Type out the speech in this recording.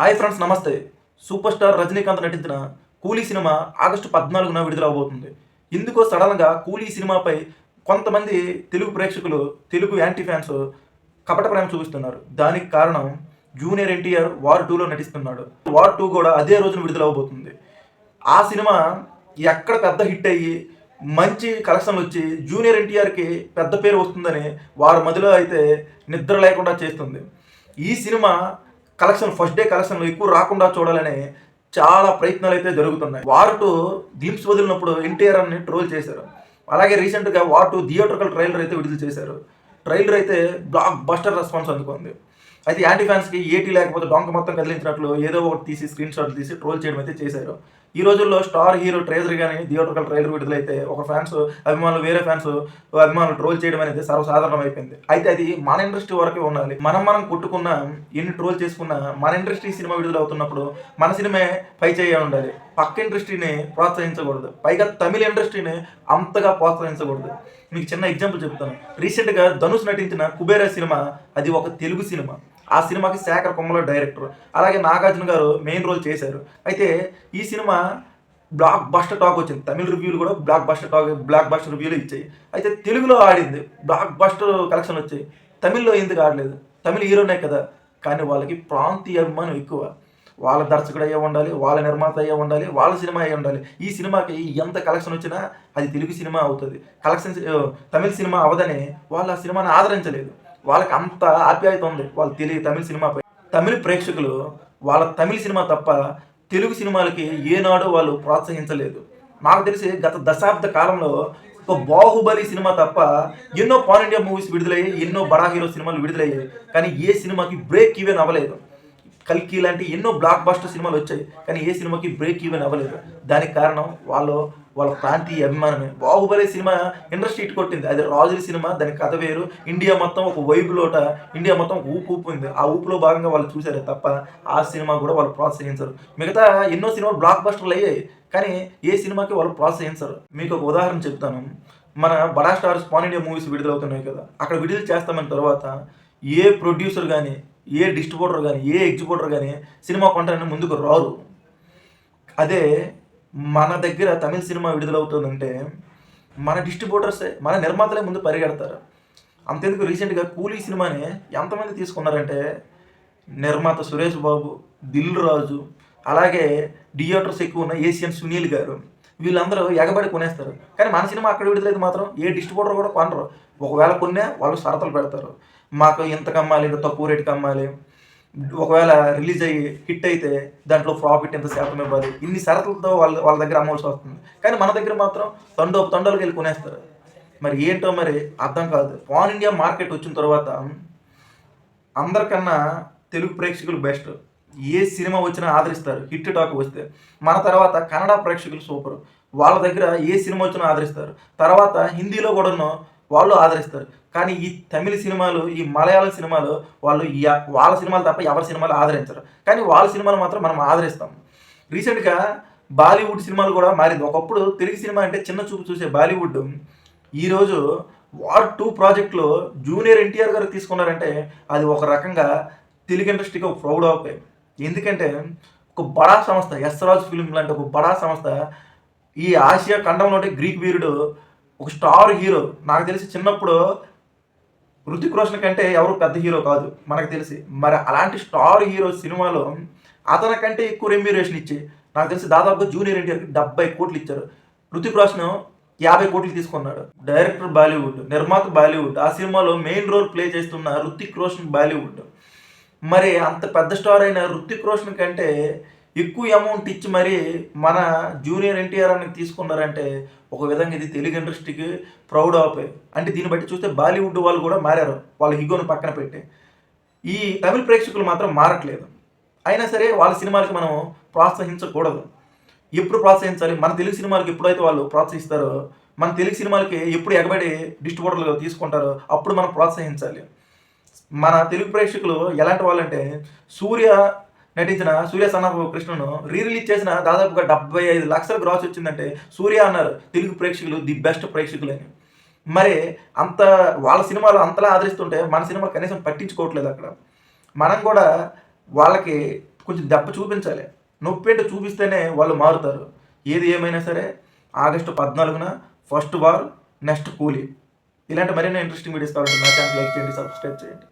Hi friends నమస్తే. Super star Rajinikanth నటించిన Coolie cinema August పద్నాలుగున విడుదల అవబోతుంది ఇందుకో సడన్గా కూలీ సినిమాపై కొంతమంది తెలుగు ప్రేక్షకులు తెలుగు యాంటీ ఫ్యాన్స్ కపట ప్రేమ చూపిస్తున్నారు. దానికి కారణం జూనియర్ ఎన్టీఆర్ వార్ టూలో నటిస్తున్నాడు. వార్ టూ కూడా అదే రోజున విడుదల అవబోతుంది ఆ సినిమా ఎక్కడ పెద్ద హిట్ అయ్యి మంచి కలెక్షన్లు వచ్చి జూనియర్ ఎన్టీఆర్కి పెద్ద పేరు వస్తుందని వారి మధ్యలో అయితే నిద్ర లేకుండా చేస్తుంది. ఈ సినిమా కలెక్షన్ ఫస్ట్ డే కలెక్షన్లు ఎక్కువ రాకుండా చూడాలని చాలా ప్రయత్నాలు అయితే జరుగుతున్నాయి. వార్ టూ గ్లిప్స్ వదిలినప్పుడు ఎన్టీఆర్ అని ట్రోల్ చేశారు. అలాగే రీసెంట్గా వార్ టూ థియేటర్కల్ ట్రైలర్ అయితే విడుదల చేశారు. ట్రైలర్ అయితే బ్లాక్ బస్టర్ రెస్పాన్స్ అందుకుంది. అయితే యాంటీ ఫ్యాన్స్కి ఏటీ లేకపోతే డొంక మొత్తం కదిలించినట్లు ఏదో ఒకటి తీసి స్క్రీన్ షాట్ తీసి ట్రోల్ చేయడం అయితే చేశారు. ఈ రోజుల్లో స్టార్ హీరో ట్రేజర్ కానీ థియేటర్కల్ ట్రైలర్ విడుదలైతే ఒక ఫ్యాన్స్ అభిమానులు వేరే ఫ్యాన్స్ అభిమానులు ట్రోల్ చేయడం అనేది సర్వసాధారణం అయిపోయింది. అయితే అది మన ఇండస్ట్రీ వరకే ఉండాలి. మనం మనం కొట్టుకున్న ఎన్ని ట్రోల్ చేసుకున్నా మన ఇండస్ట్రీ సినిమా విడుదల అవుతున్నప్పుడు మన సినిమే పై చేయ ఉండాలి. పక్క ఇండస్ట్రీని ప్రోత్సహించకూడదు. పైగా తమిళ ఇండస్ట్రీని అంతగా ప్రోత్సహించకూడదు. మీకు చిన్న ఎగ్జాంపుల్ చెప్తాను. రీసెంట్గా ధనుష్ నటించిన కుబేరా సినిమా అది ఒక తెలుగు సినిమా. ఆ సినిమాకి శేఖర్ కొమ్మల డైరెక్టర్. అలాగే నాగార్జున గారు మెయిన్ రోల్ చేశారు. అయితే ఈ సినిమా బ్లాక్ బస్టర్ టాక్ వచ్చింది. తమిళ రివ్యూలు కూడా block buster talk block buster రివ్యూలు ఇచ్చాయి. అయితే తెలుగులో ఆడింది. బ్లాక్ బస్టర్ కలెక్షన్ వచ్చాయి. తమిళ్ళో ఎందుకు ఆడలేదు? తమిళ హీరోనే కదా. కానీ వాళ్ళకి ప్రాంతీయ అభిమానం ఎక్కువ. వాళ్ళ దర్శకుడు అయ్యే ఉండాలి వాళ్ళ నిర్మాత అయ్యే ఉండాలి వాళ్ళ సినిమా అయ్యే ఉండాలి. ఈ సినిమాకి ఎంత కలెక్షన్ వచ్చినా అది తెలుగు సినిమా అవుతుంది. కలెక్షన్ తమిళ సినిమా అవదని వాళ్ళు ఆ సినిమాని ఆదరించలేదు. వాళ్ళకి అంత ఆప్యాయత ఉంది. వాళ్ళు తెలియ తమిళ సినిమాపై తమిళ ప్రేక్షకులు వాళ్ళ తమిళ సినిమా తప్ప తెలుగు సినిమాలకి ఏనాడు వాళ్ళు ప్రోత్సహించలేదు. నాకు తెలిసి గత దశాబ్ద కాలంలో ఒక బాహుబలి సినిమా తప్ప ఎన్నో పాన్ ఇండియా మూవీస్ విడుదలయ్యాయి ఎన్నో బడా హీరో సినిమాలు విడుదలయ్యాయి. కానీ ఏ సినిమాకి బ్రేక్ ఈవెన్ అవ్వలేదు. కల్కి లాంటి ఎన్నో బ్లాక్ బస్టర్ సినిమాలు వచ్చాయి. కానీ ఏ సినిమాకి బ్రేక్ ఈవెన్ అవ్వలేదు. దానికి కారణం వాళ్ళు వాళ్ళ ప్రాంతీయ అభిమానమే. బాహుబలి సినిమా ఇండస్ట్రీ ఇటు కొట్టింది. అది రాజుల సినిమా దాని కథ వేరు. ఇండియా మొత్తం ఒక వైబులోట ఇండియా మొత్తం ఊపు ఊపు ఉంది ఆ ఊపులో భాగంగా వాళ్ళు చూశారు తప్ప ఆ సినిమా కూడా వాళ్ళు ప్రోత్సహించరు. మిగతా ఎన్నో సినిమాలు బ్లాక్ బస్టర్లు అయ్యాయి. కానీ ఏ సినిమాకి వాళ్ళు ప్రోత్సహించరు. మీకు ఒక ఉదాహరణ చెప్తాను. మన బడా స్టార్స్ స్పాన్ ఇండియా మూవీస్ విడుదలవుతున్నాయి కదా. అక్కడ విడుదల చేస్తామని తర్వాత ఏ ప్రొడ్యూసర్ కానీ ఏ డిస్ట్రిబ్యూటర్ కానీ ఏ ఎగ్జిబ్యూటర్ కానీ సినిమా కొంటారని ముందుకు రారు. అదే మన దగ్గర తమిళ సినిమా విడుదలవుతుందంటే మన డిస్ట్రిబ్యూటర్సే మన నిర్మాతలే ముందు పరిగెడతారు. అంతేందుకు రీసెంట్గా కూలీ సినిమాని ఎంతమంది తీసుకున్నారంటే నిర్మాత సురేష్ బాబు దిల్ రాజు అలాగే థియేటర్స్ ఎక్కువ ఉన్న ఏసియన్ సునీల్ గారు. వీళ్ళందరూ ఎగబడి కొనేస్తారు. కానీ మన సినిమా అక్కడ విడుదలైతే మాత్రం ఏ డిస్ట్రిబ్యూటర్ కూడా కొనరు. ఒకవేళ కొన్నే వాళ్ళు షరతులు పెడతారు. మాకు ఇంత కమ్మాలి ఇంత తక్కువ రేటుకి అమ్మాలి ఒకవేళ రిలీజ్ అయ్యి హిట్ అయితే దాంట్లో ప్రాఫిట్ ఎంత శాతం ఇవ్వాలి? ఇన్ని షరతులతో వాళ్ళ వాళ్ళ దగ్గర అమ్మవలసి వస్తుంది. కానీ మన దగ్గర మాత్రం తండో తొండలకు వెళ్ళి కొనేస్తారు. మరి ఏంటో మరి అర్థం కాదు. పాన్ ఇండియా మార్కెట్ వచ్చిన తర్వాత అందరికన్నా తెలుగు ప్రేక్షకులు బెస్ట్. ఏ సినిమా వచ్చినా ఆదరిస్తారు. హిట్ టాక్ వస్తే. మన తర్వాత కన్నడ ప్రేక్షకులు సూపర్. వాళ్ళ దగ్గర ఏ సినిమా వచ్చినా ఆదరిస్తారు. తర్వాత హిందీలో కూడాను వాళ్ళు ఆదరిస్తారు. కానీ ఈ తమిళ సినిమాలు ఈ మలయాళం సినిమాలు వాళ్ళు వాళ్ళ సినిమాలు తప్ప ఎవరి సినిమాలు ఆదరించరు. కానీ వాళ్ళ సినిమాలు మాత్రం మనం ఆదరిస్తాం. రీసెంట్గా బాలీవుడ్ సినిమాలు కూడా మారింది. ఒకప్పుడు తెలుగు సినిమా అంటే చిన్న చూపు చూసే బాలీవుడ్. ఈరోజు వార్ టూ ప్రాజెక్ట్లో జూనియర్ ఎన్టీఆర్ గారు తీసుకున్నారంటే అది ఒక రకంగా తెలుగు ఇండస్ట్రీకి ఒక ప్రౌడ్ అవుతాయి ఎందుకంటే ఒక బడా సంస్థ ఎస్రాజ్ ఫిల్మ్ లాంటి ఒక బడా సంస్థ ఈ ఆసియా ఖండంలోని గ్రీక్ వీరుడు ఒక స్టార్ హీరో. నాకు తెలిసి చిన్నప్పుడు హృతిక్ రోషన్ కంటే ఎవరు పెద్ద హీరో కాదు మనకు తెలిసి. మరి అలాంటి స్టార్ హీరో సినిమాలో అతని కంటే ఎక్కువ రెమ్యూరేషన్ ఇచ్చి నాకు తెలిసి దాదాపుగా జూనియర్ ఎన్టీఆర్కి డెబ్బై కోట్లు ఇచ్చారు. హృతిక్ రోషన్ యాభై కోట్లు తీసుకున్నాడు. డైరెక్టర్ బాలీవుడ్ నిర్మాత బాలీవుడ్ ఆ సినిమాలో మెయిన్ రోల్ ప్లే చేస్తున్న హృతిక్ రోషన్ బాలీవుడ్. మరి అంత పెద్ద స్టార్ అయిన హృతిక్ రోషన్ కంటే ఎక్కువ అమౌంట్ ఇచ్చి మరి మన జూనియర్ ఎన్టీఆర్ అని తీసుకున్నారంటే ఒక విధంగా ఇది తెలుగు ఇండస్ట్రీకి ప్రౌడ్ ఆఫ్ అంటే దీన్ని బట్టి చూస్తే బాలీవుడ్ వాళ్ళు కూడా మారారు. వాళ్ళ హిగోను పక్కన పెట్టి. ఈ తమిళ ప్రేక్షకులు మాత్రం మారట్లేదు. అయినా సరే వాళ్ళ సినిమాలకి మనం ప్రోత్సహించకూడదు. ఎప్పుడు ప్రోత్సహించాలి? మన తెలుగు సినిమాలకి ఎప్పుడైతే వాళ్ళు ప్రోత్సహిస్తారో మన తెలుగు సినిమాలకి ఎప్పుడు ఎగబడి డిస్ట్రిబ్యూటర్లు తీసుకుంటారో అప్పుడు మనం ప్రోత్సహించాలి. మన తెలుగు ప్రేక్షకులు ఎలాంటి వాళ్ళంటే సూర్య నటించిన సూర్య సన్నాభ కృష్ణను రీ రిలీజ్ చేసిన దాదాపుగా డెబ్బై ఐదు లక్షల గ్రాస్ వచ్చిందంటే సూర్య అన్నారు తెలుగు ప్రేక్షకులు ది బెస్ట్ ప్రేక్షకులు అని. మరి అంత వాళ్ళ సినిమాలు అంతలా ఆదరిస్తుంటే మన సినిమా కనీసం పట్టించుకోవట్లేదు అక్కడ. మనం కూడా వాళ్ళకి కొంచెం దెబ్బ చూపించాలి. నొప్పి ఏంటో చూపిస్తేనే వాళ్ళు మారుతారు. ఏది ఏమైనా సరే ఆగస్టు పద్నాలుగున ఫస్ట్ వార్ నెక్స్ట్ కూలీ. ఇలాంటి మరిన్ని ఇంట్రెస్టింగ్ వీడియోస్ కావాలంటే నా ఛానల్ లైక్ చేయండి సబ్స్క్రైబ్ చేయండి.